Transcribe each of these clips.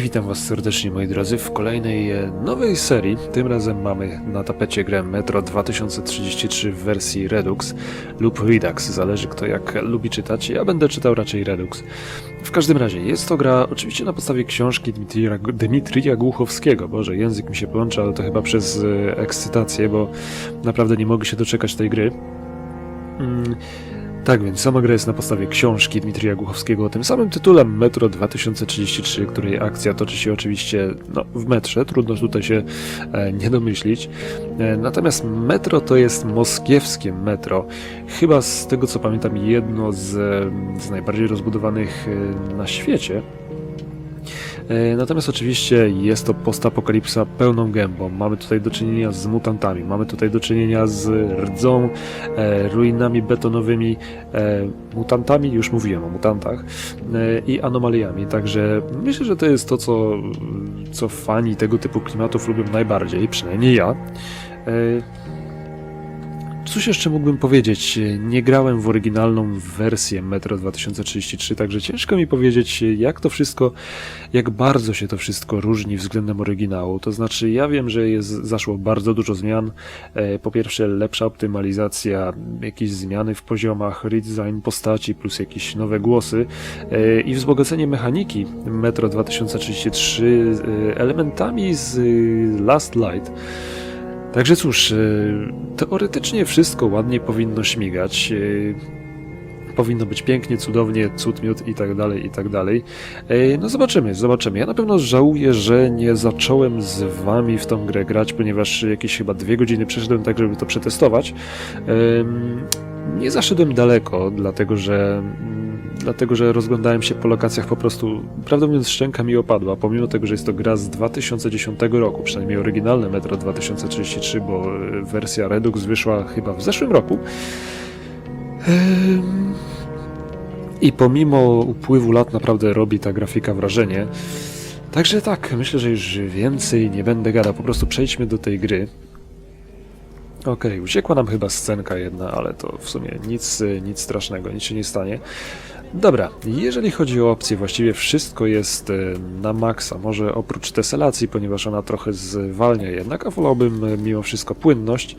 I witam Was serdecznie moi drodzy w kolejnej e, nowej serii. Tym razem mamy na tapecie grę Metro 2033 w wersji Redux lub Redux, zależy kto jak lubi czytać. Ja będę czytał raczej Redux. W każdym razie jest to gra oczywiście na podstawie książki Dmitrija, Dmitrija Głuchowskiego. Boże, język mi się plącze, ale to chyba przez e, ekscytację, bo naprawdę nie mogę się doczekać tej gry. Mm, tak więc, sama gra jest na podstawie książki Dmitrija Głuchowskiego o tym samym tytule Metro 2033, której akcja toczy się oczywiście no, w metrze, trudno tutaj się e, nie domyślić. E, natomiast metro to jest moskiewskie metro. Chyba z tego co pamiętam jedno z, e, z najbardziej rozbudowanych e, na świecie. E, Natomiast oczywiście jest to postapokalipsa pełną gębą. Mamy tutaj do czynienia z mutantami, mamy tutaj do czynienia z rdzą, e, ruinami betonowymi, e, mutantami, już mówiłem o mutantach, i anomaliami. Także myślę, że to jest to, co, co fani tego typu klimatów lubią najbardziej, przynajmniej ja. Cóż jeszcze mógłbym powiedzieć? Nie grałem w oryginalną wersję Metro 2033, także ciężko mi powiedzieć, jak to wszystko, jak bardzo się to wszystko różni względem oryginału. To znaczy, ja wiem, że jest, zaszło bardzo dużo zmian. E, Po pierwsze, lepsza optymalizacja, jakieś zmiany w poziomach, redesign postaci, plus jakieś nowe głosy e, i wzbogacenie mechaniki Metro 2033 e, elementami z Last Light. Także cóż, e, teoretycznie wszystko ładnie powinno śmigać. e, Powinno być pięknie, cudownie, cud, miód i tak dalej, i tak dalej. E, No zobaczymy, zobaczymy. Ja na pewno żałuję, że nie zacząłem z wami w tą grę grać, ponieważ jakieś chyba dwie godziny przeszedłem tak, żeby to przetestować. Nie zaszedłem daleko, dlatego że dlatego, że rozglądałem się po lokacjach po prostu, prawdę mówiąc, szczęka mi opadła, pomimo tego, że jest to gra z 2010 roku, przynajmniej oryginalne Metro 2033, bo e, wersja Redux wyszła chyba w zeszłym roku. Em, I pomimo upływu lat naprawdę robi ta grafika wrażenie. Także tak, myślę, że już więcej nie będę gadał, po prostu przejdźmy do tej gry. Okej, uciekła nam chyba scenka jedna, ale to w sumie nic, y, nic strasznego, nic się nie stanie. Dobra, jeżeli chodzi o opcje, właściwie wszystko jest y, na maksa, może oprócz teselacji, ponieważ ona trochę zwalnia jednak, a wolałbym y, mimo wszystko płynność,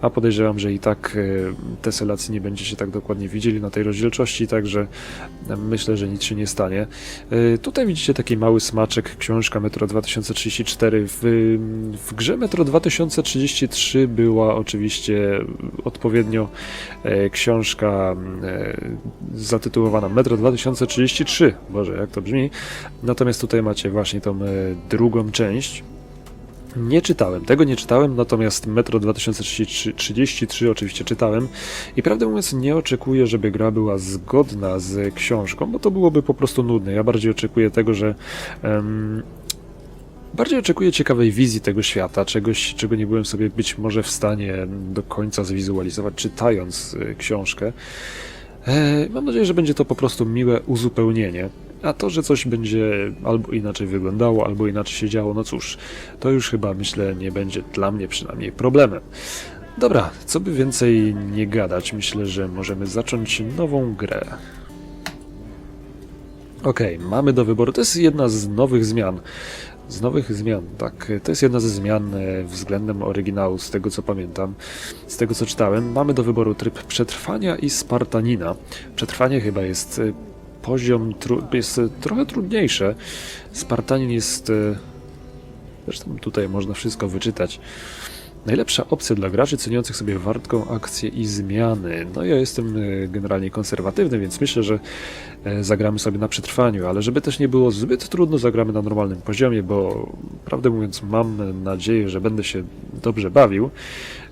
a podejrzewam, że i tak y, teselacji nie będziecie tak dokładnie widzieli na tej rozdzielczości, także myślę, że nic się nie stanie. Tutaj widzicie taki mały smaczek, książka Metro 2034. W, w grze Metro 2033 była oczywiście odpowiednio e, książka e, Metro 2033. Boże, jak to brzmi. Natomiast tutaj macie właśnie tą e, drugą część. Nie czytałem, tego nie czytałem, natomiast Metro 2033 oczywiście czytałem i prawdę mówiąc nie oczekuję, żeby gra była zgodna z książką, bo to byłoby po prostu nudne. Ja bardziej oczekuję tego, że em, Bardziej oczekuję ciekawej wizji tego świata, czegoś, czego nie byłem sobie być może w stanie do końca zwizualizować, czytając y, książkę. E, mam nadzieję, że będzie to po prostu miłe uzupełnienie. A to, że coś będzie albo inaczej wyglądało, albo inaczej się działo, no cóż, to już chyba myślę nie będzie dla mnie przynajmniej problemem. Dobra, co by więcej nie gadać, myślę, że możemy zacząć nową grę. Okej, mamy do wyboru. To jest jedna z nowych zmian. Z nowych zmian, tak. To jest jedna ze zmian e, względem oryginału, z tego co pamiętam, z tego co czytałem. Mamy do wyboru tryb przetrwania i Spartanina. Przetrwanie chyba jest e, poziom, jest e, trochę trudniejsze. Spartanin jest. Zresztą tutaj można wszystko wyczytać. Najlepsza opcja dla graczy ceniących sobie wartką akcję i zmiany. No ja jestem e, generalnie konserwatywny, więc myślę, że e, zagramy sobie na przetrwaniu, ale żeby też nie było zbyt trudno, zagramy na normalnym poziomie, bo prawdę mówiąc mam nadzieję, że będę się dobrze bawił,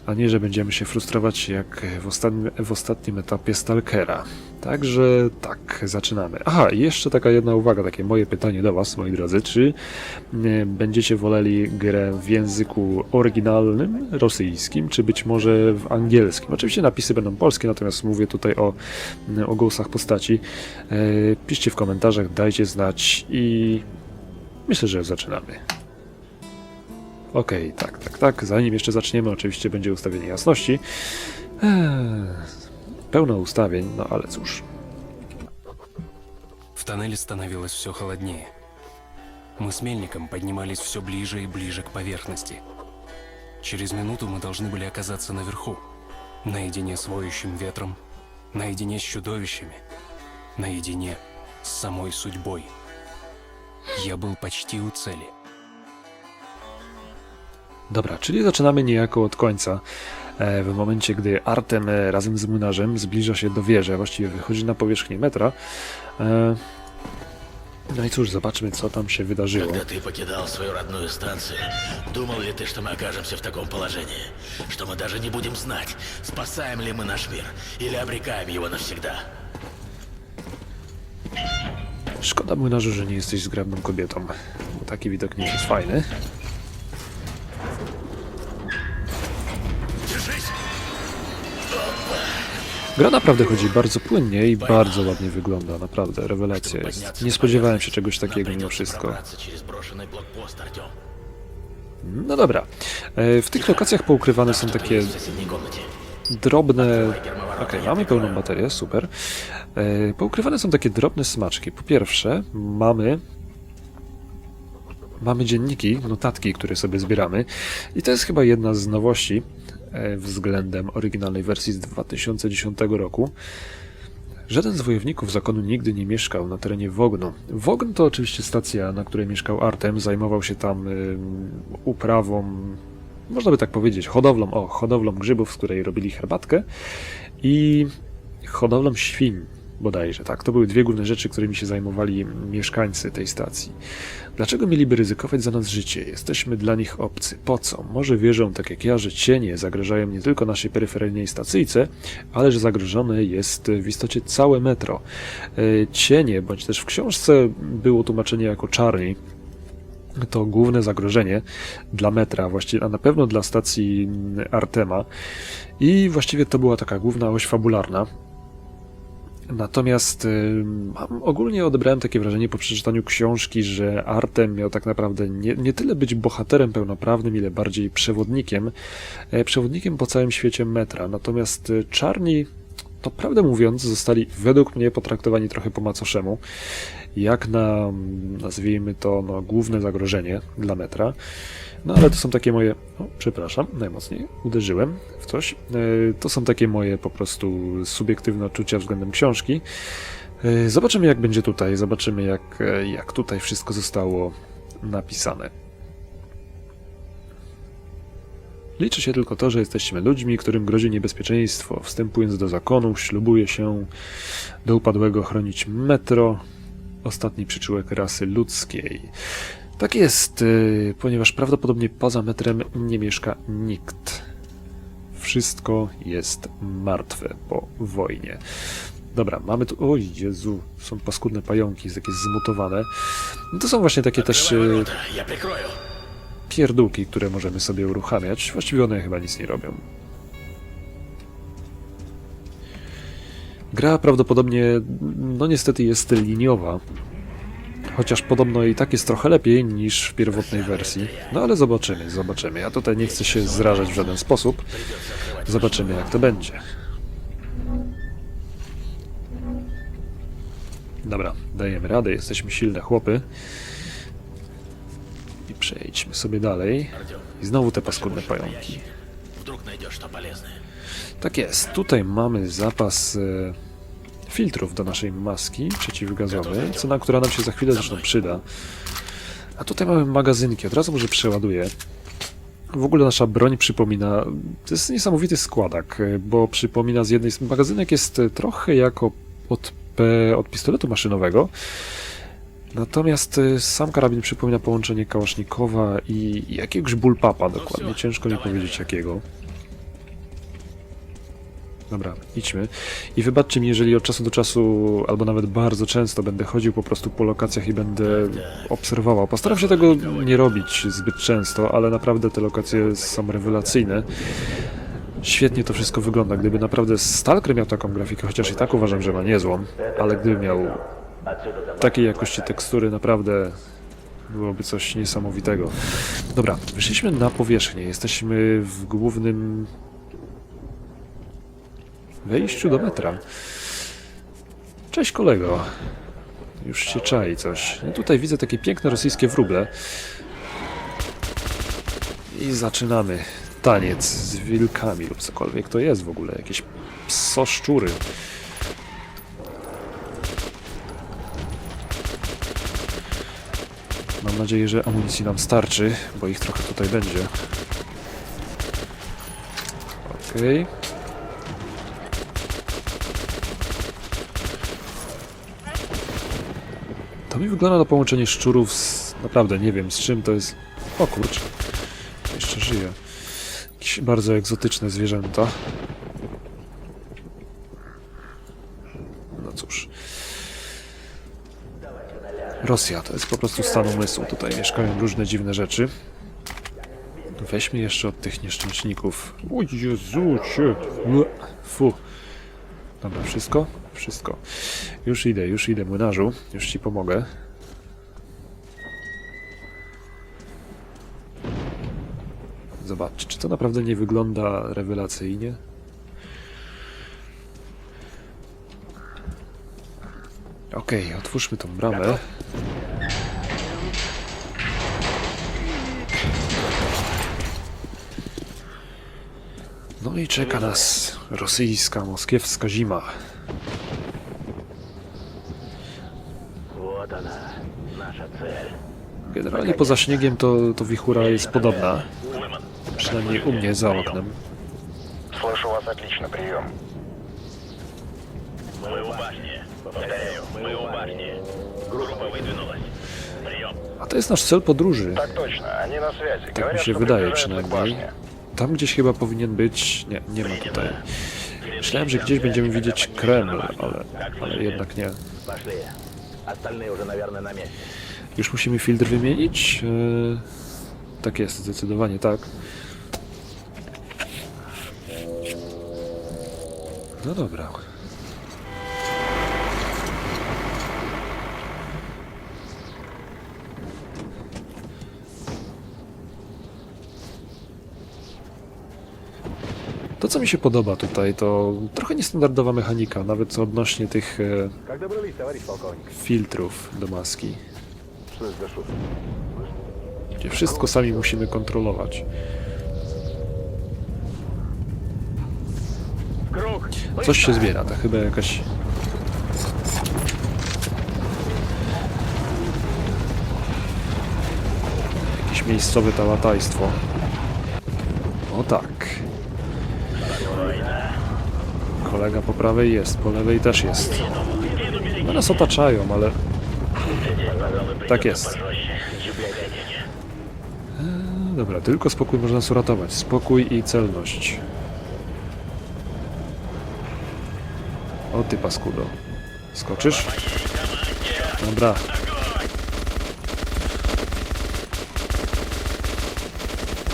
a nie, że będziemy się frustrować jak w ostatnim, w ostatnim etapie Stalkera. Także tak, zaczynamy. Aha, jeszcze taka jedna uwaga, takie moje pytanie do Was, moi drodzy. Czy e, będziecie woleli grę w języku oryginalnym, rosyjskim, czy być może w angielskim? Oczywiście napisy będą polskie, natomiast mówię tutaj o, o głosach postaci. E, Piszcie w komentarzach, dajcie znać i myślę, że zaczynamy. Okej, tak, tak, tak. Zanim jeszcze zaczniemy, oczywiście będzie ustawienie jasności. Eee, pełno ustawień, no ale cóż. В тоннеле становилось все холоднее. Мы с Мельником поднимались все ближе и ближе к поверхности. Через минуту мы должны были оказаться наверху, наедине с воющим ветром, наедине с чудовищами, наедине с самой судьбой. Я был почти у цели. Dobra, czyli zaczynamy niejako od końca. E, W momencie, gdy Artem e, razem z młynarzem zbliża się do wieży, a właściwie wychodzi na powierzchnię metra. E, No i cóż, zobaczmy, co tam się wydarzyło. Когда ты покидал свою родную станцию, думал ли ты, что мы окажемся в таком положении? Что мы даже не будем знать, спасаем ли мы наш мир или обрекаем его навсегда? Szkoda młynarzu, że nie jesteś zgrabną kobietą, bo taki widok nie jest fajny. Gra naprawdę chodzi bardzo płynnie i bardzo ładnie wygląda, naprawdę, rewelacja jest. Nie spodziewałem się czegoś takiego mimo wszystko. No dobra. E, w tych lokacjach poukrywane są takie drobne... Okej, okay, mamy pełną baterię, super. E, poukrywane są takie drobne smaczki. Po pierwsze, mamy mamy dzienniki, notatki, które sobie zbieramy. I to jest chyba jedna z nowości, względem oryginalnej wersji z 2010 roku. Żaden z wojowników zakonu nigdy nie mieszkał na terenie Wognu. Wogn to oczywiście stacja, na której mieszkał Artem. Zajmował się tam ym, uprawą, można by tak powiedzieć, hodowlą, o, hodowlą grzybów, z której robili herbatkę i hodowlą świń bodajże, tak? To były dwie główne rzeczy, którymi się zajmowali mieszkańcy tej stacji. Dlaczego mieliby ryzykować za nas życie? Jesteśmy dla nich obcy. Po co? Może wierzą, tak jak ja, że cienie zagrażają nie tylko naszej peryferyjnej stacyjce, ale że zagrożone jest w istocie całe metro. E, Cienie, bądź też w książce było tłumaczenie jako czarni, to główne zagrożenie dla metra, właściwie, a na pewno dla stacji Artema. I właściwie to była taka główna oś fabularna. Natomiast y, ogólnie odebrałem takie wrażenie po przeczytaniu książki, że Artem miał tak naprawdę nie, nie tyle być bohaterem pełnoprawnym, ile bardziej przewodnikiem. E, przewodnikiem po całym świecie metra. Natomiast y, czarni, to prawdę mówiąc, zostali według mnie potraktowani trochę po macoszemu jak na, mm, nazwijmy to, no, główne zagrożenie dla metra. No ale to są takie moje. O, przepraszam, najmocniej uderzyłem w coś. E, To są takie moje po prostu subiektywne odczucia względem książki. E, Zobaczymy, jak będzie tutaj, zobaczymy, jak, e, jak tutaj wszystko zostało napisane. Liczy się tylko to, że jesteśmy ludźmi, którym grozi niebezpieczeństwo. Wstępując do zakonu, ślubuje się do upadłego chronić metro, ostatni przyczółek rasy ludzkiej. Tak jest, y, ponieważ prawdopodobnie poza metrem nie mieszka nikt. Wszystko jest martwe po wojnie. Dobra, mamy tu... O Jezu, są paskudne pająki, jakieś zmutowane. No to są właśnie takie też y, pierdółki, które możemy sobie uruchamiać. Właściwie one chyba nic nie robią. Gra prawdopodobnie, no niestety jest liniowa, Chociaż podobno i tak jest trochę lepiej niż w pierwotnej wersji. No ale zobaczymy, zobaczymy. Ja tutaj nie chcę się zrażać w żaden sposób. Zobaczymy jak to będzie. Dobra, dajemy radę, jesteśmy silne chłopy. I przejdźmy sobie dalej. I znowu te paskudne pająki. Tak jest, tutaj mamy zapas... E, filtrów do naszej maski przeciwgazowej, co na która nam się za chwilę zresztą przyda. A tutaj mamy magazynki, od razu może przeładuję. W ogóle nasza broń przypomina. To jest niesamowity składak, bo przypomina z jednej. z Magazynek jest trochę jako od, od pistoletu maszynowego. Natomiast e, sam karabin przypomina połączenie kałasznikowa i jakiegoś bullpapa dokładnie. Ciężko mi powiedzieć jakiego. Dobra, idźmy. I wybaczcie mi, jeżeli od czasu do czasu, albo nawet bardzo często będę chodził po prostu po lokacjach i będę obserwował. Postaram się tego nie robić zbyt często, ale naprawdę te lokacje są rewelacyjne. Świetnie to wszystko wygląda. Gdyby naprawdę Stalker miał taką grafikę, chociaż i tak uważam, że ma niezłą, ale gdyby miał takiej jakości tekstury, naprawdę byłoby coś niesamowitego. Dobra, wyszliśmy na powierzchnię. Jesteśmy w głównym wejściu do metra. Cześć kolego. Już się czai coś. No tutaj widzę takie piękne rosyjskie wróble. I zaczynamy taniec z wilkami lub cokolwiek to jest w ogóle. Jakieś psoszczury. Mam nadzieję, że amunicji nam starczy, bo ich trochę tutaj będzie. Okej. To mi wygląda na połączenie szczurów z... Naprawdę nie wiem z czym to jest... O kurczę. Jeszcze żyje. Jakieś bardzo egzotyczne zwierzęta. No cóż. Rosja to jest po prostu stan umysłu. Tutaj mieszkają różne dziwne rzeczy. Weźmy jeszcze od tych nieszczęśników. O Jezucie! Fu. Dobra, wszystko? Wszystko. Już idę, już idę, młynarzu. Już ci pomogę. Zobaczcie, czy to naprawdę nie wygląda rewelacyjnie? Okej, otwórzmy tą bramę. No i czeka nas rosyjska, moskiewska zima. Generalnie poza śniegiem to, to wichura jest podobna. Przynajmniej u mnie za oknem. Слышу вас отлично, прием. Мы у башни. Повторяю, мы у башни. Группа выдвинулась. Прием. A to jest nasz cel podróży. Так точно, они на связи. Tak mi Говорят, się что wydaje приближаются к przynajmniej. башне. Tam gdzieś chyba powinien być... Nie, nie ma tutaj. Myślałem, że gdzieś będziemy widzieć Kreml, ale, ale jednak nie. Пошли. Остальные уже, наверное, на месте. Już musimy filtr wymienić? E, tak jest, zdecydowanie tak. No dobra. To, co mi się podoba tutaj, to trochę niestandardowa mechanika, nawet odnośnie tych e, filtrów do maski. Gdzie wszystko sami musimy kontrolować. Coś się zbiera, to chyba jakaś... Jakieś miejscowe tałatajstwo. O tak. Kolega po prawej jest, po lewej też jest. No nas otaczają, ale tak jest. Eee, Dobra, tylko spokój można nas uratować. Spokój i celność. O ty paskudo. Skoczysz? Dobra.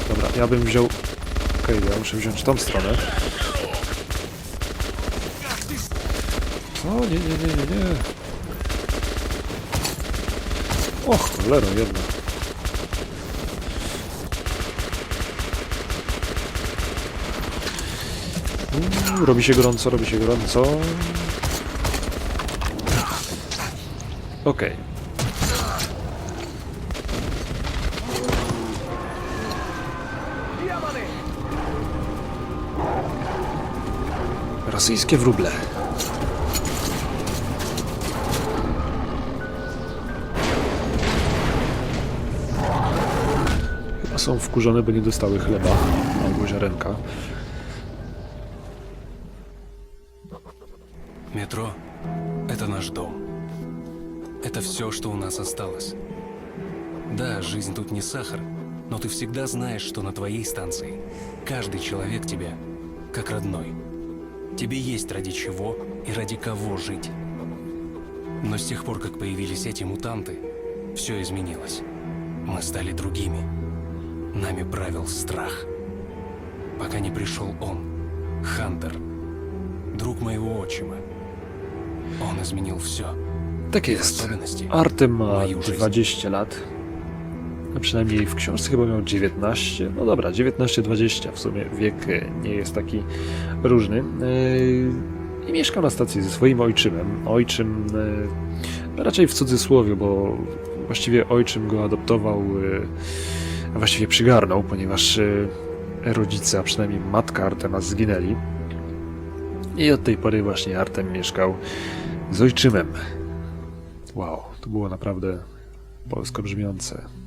Dobra, ja bym wziął... Okej, ja muszę wziąć tą stronę. O, nie, nie, nie, nie, nie. O, cholero, jedna. Robi się gorąco, robi się gorąco. Okej. Rosyjskie wróble. są wkurzone, bo nie dostały chleba albo ziarenka. Метро — это наш дом. Это все, что у нас осталось. Да, жизнь тут не сахар, но ты всегда знаешь, что на твоей станции каждый человек тебе как родной. Тебе есть ради чего и ради кого жить. Но с тех пор, как появились эти мутанты, все изменилось. Мы стали другими. Нами правил страх. Пока не пришел он, Хантер, друг моего отчима. Он изменил все. Tak jest. Особенности. Artem ma Moją żyć. 20 lat. A przynajmniej w książce chyba miał 19. No dobra, 19-20 w sumie wiek e, nie jest taki różny. Yy, I mieszkał na stacji ze swoim ojczymem. Ojczym Raczej w cudzysłowie, bo właściwie ojczym go adoptował, y, a właściwie przygarnął, ponieważ y, rodzice, a przynajmniej matka Artema zginęli. I od tej pory właśnie Artem mieszkał z ojczymem. Wow, to było naprawdę polsko brzmiące.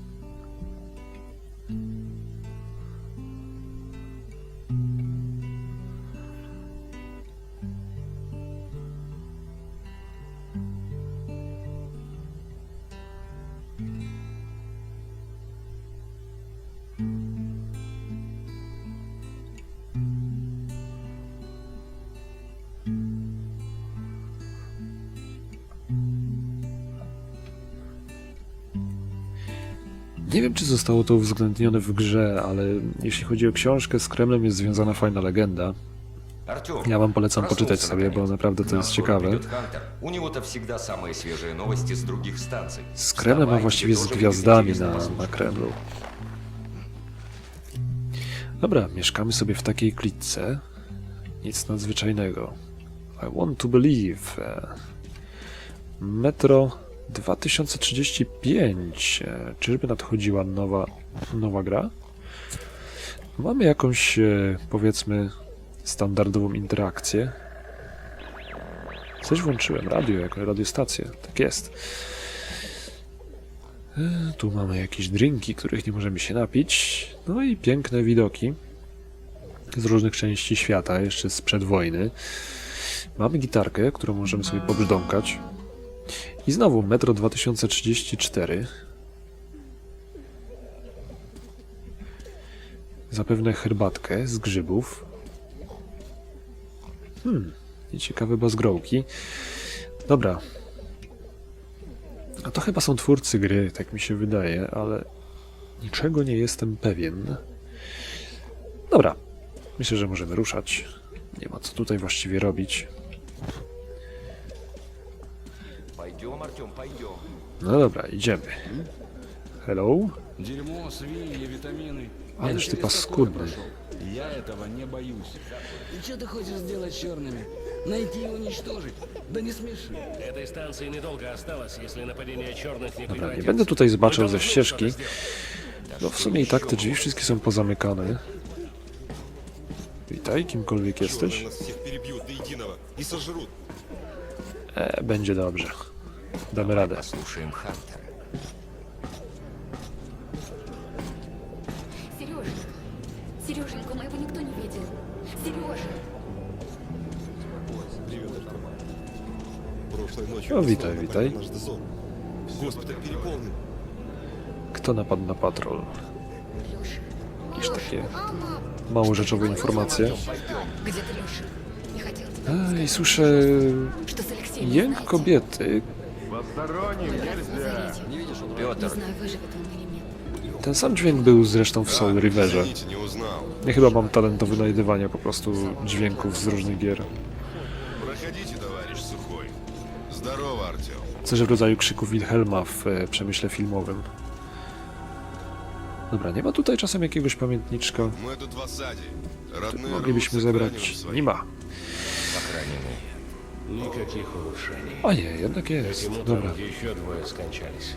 zostało to uwzględnione w grze, ale jeśli chodzi o książkę, z Kremlem jest związana fajna legenda. Ja wam polecam poczytać sobie, bo naprawdę to jest ciekawe. Z Kremlem, a właściwie z gwiazdami na, na Kremlu. Dobra, mieszkamy sobie w takiej klitce. Nic nadzwyczajnego. I want to believe. E, metro 2035. E, Czyżby nadchodziła nowa, nowa gra? Mamy jakąś, e, powiedzmy, standardową interakcję. Coś włączyłem, radio, jako radiostację. Tak jest. E, Tu mamy jakieś drinki, których nie możemy się napić. No i piękne widoki z różnych części świata, jeszcze sprzed wojny. Mamy gitarkę, którą możemy sobie pobrzdąkać. I znowu Metro 2034. Zapewne herbatkę z grzybów. Hmm, i ciekawe bazgrołki. Dobra, a to chyba są twórcy gry, tak mi się wydaje, ale niczego nie jestem pewien. Dobra, myślę, że możemy ruszać. Nie ma co tutaj właściwie robić. No dobra, idziemy. Hello? Дерьмо, свиньи, витамины. Ależ Я ty через paskudny. такое прошел. Я этого не боюсь. И что ты хочешь сделать с черными? Найти и уничтожить? Да не смеши. Этой станции недолго осталось, если нападение черных не Dobra, nie прекратится. będę tutaj zbaczał Мы ze должны ścieżki. что-то сделать. No w sumie i tak te drzwi wszystkie są pozamykane. Witaj, kimkolwiek jesteś. нас всех перебьют до единого и сожрут. E, będzie dobrze. Damy radę. Послушаем Хантера. Сереженька, Сереженька, моего никто не видел. Сережа, Прошлой ночью О, на витай, сон напали витай. на наш дозор. Госпиталь переполнен. Kto napadł na patrol? Леша. Jakieś takie Мама, mało rzeczowe informacje. где ты, Леша? Не хотел тебя E, I słyszę Что с Алексеем, jęk знаете? kobiety. Мой брат в лазарете. Не знаю, выживет он или нет. Ten sam dźwięk był zresztą w Soul Riverze. Извините, не узнал. Ja chyba mam talent do wynajdywania po prostu dźwięków z różnych gier. Проходите, товарищ Сухой. Здорово, Артем. Coś w rodzaju krzyku Wilhelma w e, przemyśle filmowym. Dobra, nie ma tutaj czasem jakiegoś pamiętniczka? Мы тут в осаде. Родные Moglibyśmy рвутся к раненым zebrać. своим. Nie ma. Никаких улучшений. A nie, jednak jest. Ему там, Dobra. где еще двое скончались.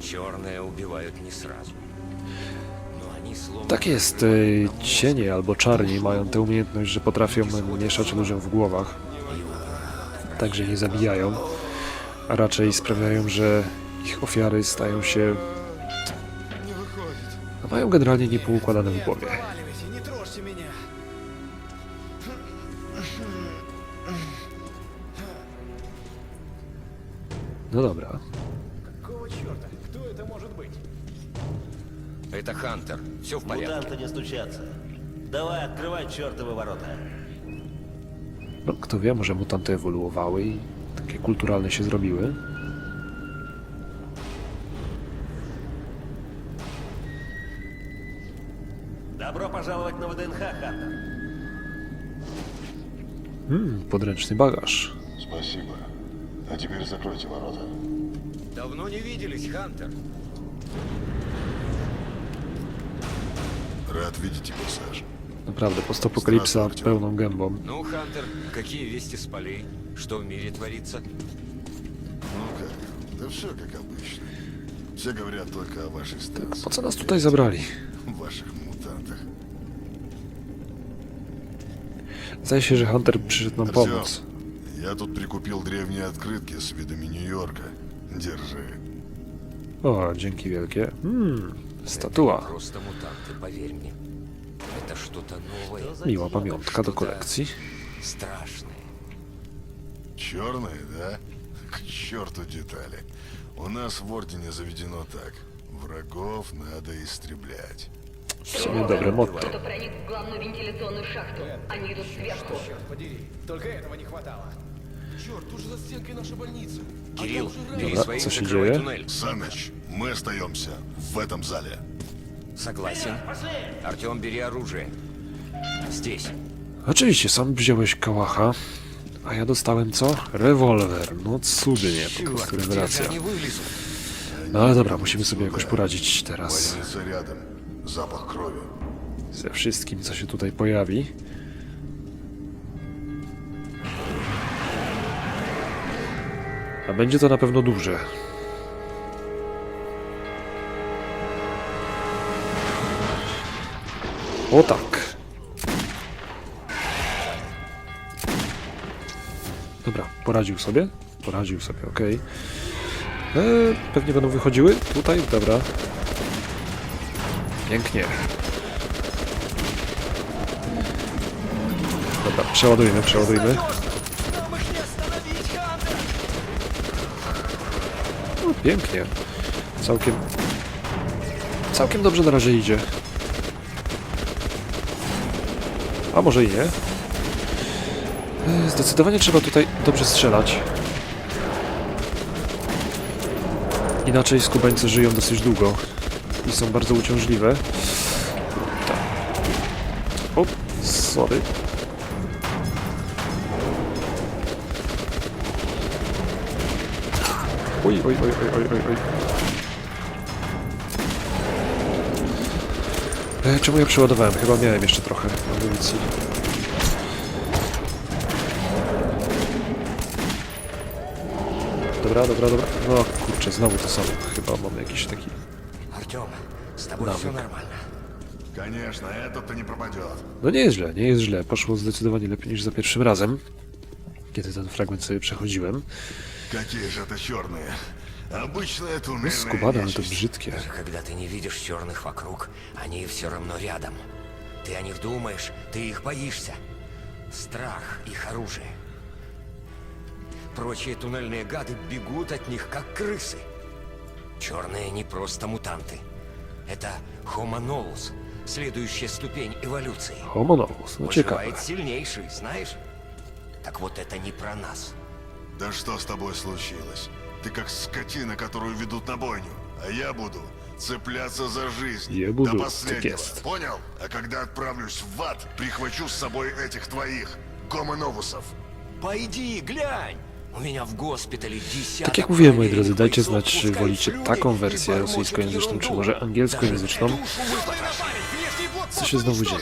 Черные убивают не sразу. Но они словно... Tak jest. e, Cienie albo czarni mają tę umiejętność, że potrafią mieszać ludziom w głowach. Także nie zabijają, a raczej sprawiają, że ich ofiary stają się. a mają generalnie niepoukładane w głowie. No dobra. Это Хантер. Все в порядке. Мутанты не стучатся. Давай, открывай чертовы ворота. No, kto wie, może mutanty ewoluowały i takie kulturalne się zrobiły. Добро пожаловать на ВДНХ, Хантер. Hmm, podręczny bagaż. Спасибо. А теперь закройте ворота. Давно не виделись, Хантер. Рад видеть тебя, Саш. Naprawdę, postapokalipsa pełną gębą. Ну, Хантер, какие вести с полей? Что в мире творится? Ну, Да все как обычно. Все говорят только о вашей станции. Po co nas tutaj zabrali? Ваших мутантах. Się, że Hunter przyszedł nam Артем, pomóc. я тут прикупил древние открытки с видами Нью-Йорка. Держи. O, dzięki wielkie. Hmm, statua. Просто мутанты, поверь мне. Это что-то новое. Miła pamiątka do kolekcji. Страшное. Черные, да? К черту детали. У нас в Ордене заведено так. Врагов надо истреблять. W sumie dobre motto. Кто-то проник в главную вентиляционную шахту. Они идут сверху. Кирилл, бери Dobra, своих, co się закрывай dzieje? туннель. Саныч, мы остаемся в этом зале. Согласен. Артем, бери оружие. Здесь. Oczywiście, sam wziąłeś kałacha, a ja dostałem co? Rewolwer. No cudnie, po Чувак, prostu где же rewelacja. они wylезут? No ale dobra, musimy sobie jakoś poradzić teraz Больница рядом. zapach kroju. Ze wszystkim, co się tutaj pojawi. A będzie to na pewno duże. O tak. Dobra, poradził sobie. Poradził sobie, ok. Eee, pewnie będą wychodziły tutaj, dobra. Pięknie. Dobra, przeładujmy, przeładujmy. No, pięknie. Całkiem... Całkiem dobrze na razie idzie. A może i nie? Zdecydowanie trzeba tutaj dobrze strzelać. Inaczej skubańce żyją dosyć długo są bardzo uciążliwe. Tak. O, sorry. Oj, oj, oj, oj, oj, oj. E, czemu ja przeładowałem? Chyba miałem jeszcze trochę amunicji. Dobra, dobra, dobra. No kurczę, znowu to samo. Chyba mamy jakiś taki... Артем, с тобой все нормально. Конечно, этот-то не пропадет. No nie jest źle, nie jest źle. Poszło zdecydowanie lepiej niż za pierwszym razem, kiedy ten fragment sobie przechodziłem. Какие же это черные? Обычная туннельная Skubane, ale to нечисть. brzydkie. Даже когда ты не видишь черных вокруг, они все равно рядом. Ты о них думаешь, ты их боишься. Страх — их оружие. Прочие туннельные гады бегут от них, как крысы. Черные не просто мутанты. Это Homo novus, следующая ступень эволюции. Homo novus, no ciekawe. Выживает сильнейший, знаешь? Так вот это не про нас. Да что с тобой случилось? Ты как скотина, которую ведут на бойню. А я буду цепляться за жизнь. Я буду, До последнего. есть. Понял? А когда отправлюсь в ад, прихвачу с собой этих твоих, гомоновусов. Пойди, глянь! Tak jak mówiłem, moi drodzy, dajcie znać, czy wolicie taką wersję rosyjskojęzyczną, czy może angielskojęzyczną. Co się znowu dzieje?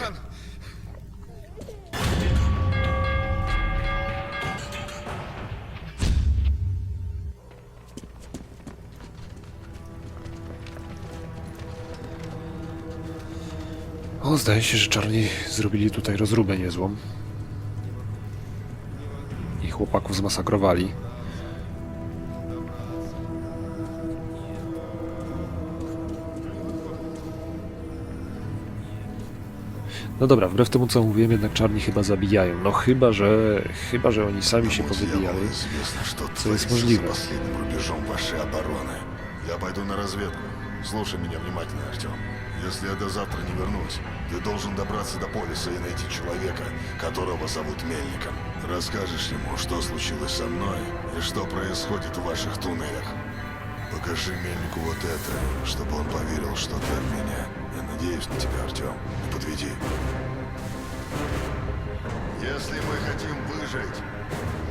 O, zdaje się, że czarni zrobili tutaj rozróbę niezłą I chłopaków zmasakrowali. No dobra, wbrew temu co mówiłem, jednak czarni chyba zabijają. No chyba, że... chyba, że oni sami się Кому повybijali. дьяволу известно, что Co jest творится за możliwe. последним рубежом вашей обороны. Я пойду на разведку. Слушай меня внимательно, Артем. Если я до завтра не вернусь, ты должен добраться до полиса и найти человека, которого зовут Мельником. Расскажешь ему, что случилось со мной и что происходит в ваших туннелях. Покажи Мельнику вот это, чтобы он поверил, что ты от меня. Я надеюсь на тебя, Артем. Не подведи. Если мы хотим выжить,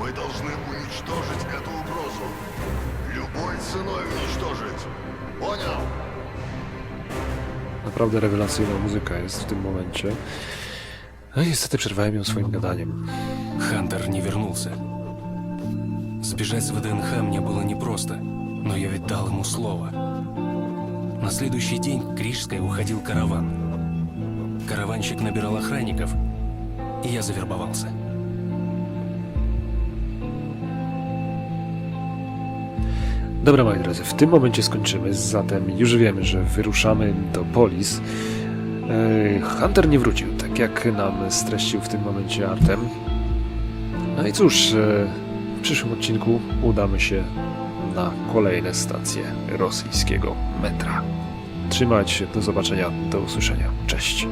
мы должны уничтожить эту угрозу. Любой ценой уничтожить. Понял? Naprawdę rewelacyjna muzyka jest w tym momencie. No i niestety przerwałem ją swoim gadaniem. Хантер не вернулся. Сбежать с ВДНХ мне было непросто. Но я ведь дал ему слово. На следующий день к Рижской уходил караван. Караванщик набирал охранников, и я завербовался. Dobra, moi drodzy, w tym momencie skończymy, zatem już wiemy, że wyruszamy do Polis. E, Hunter nie wrócił, tak jak nam streścił w tym momencie Artem. No i cóż, e, w przyszłym odcinku udamy się na kolejne stacje rosyjskiego metra. Trzymajcie się, do zobaczenia, do usłyszenia. Cześć.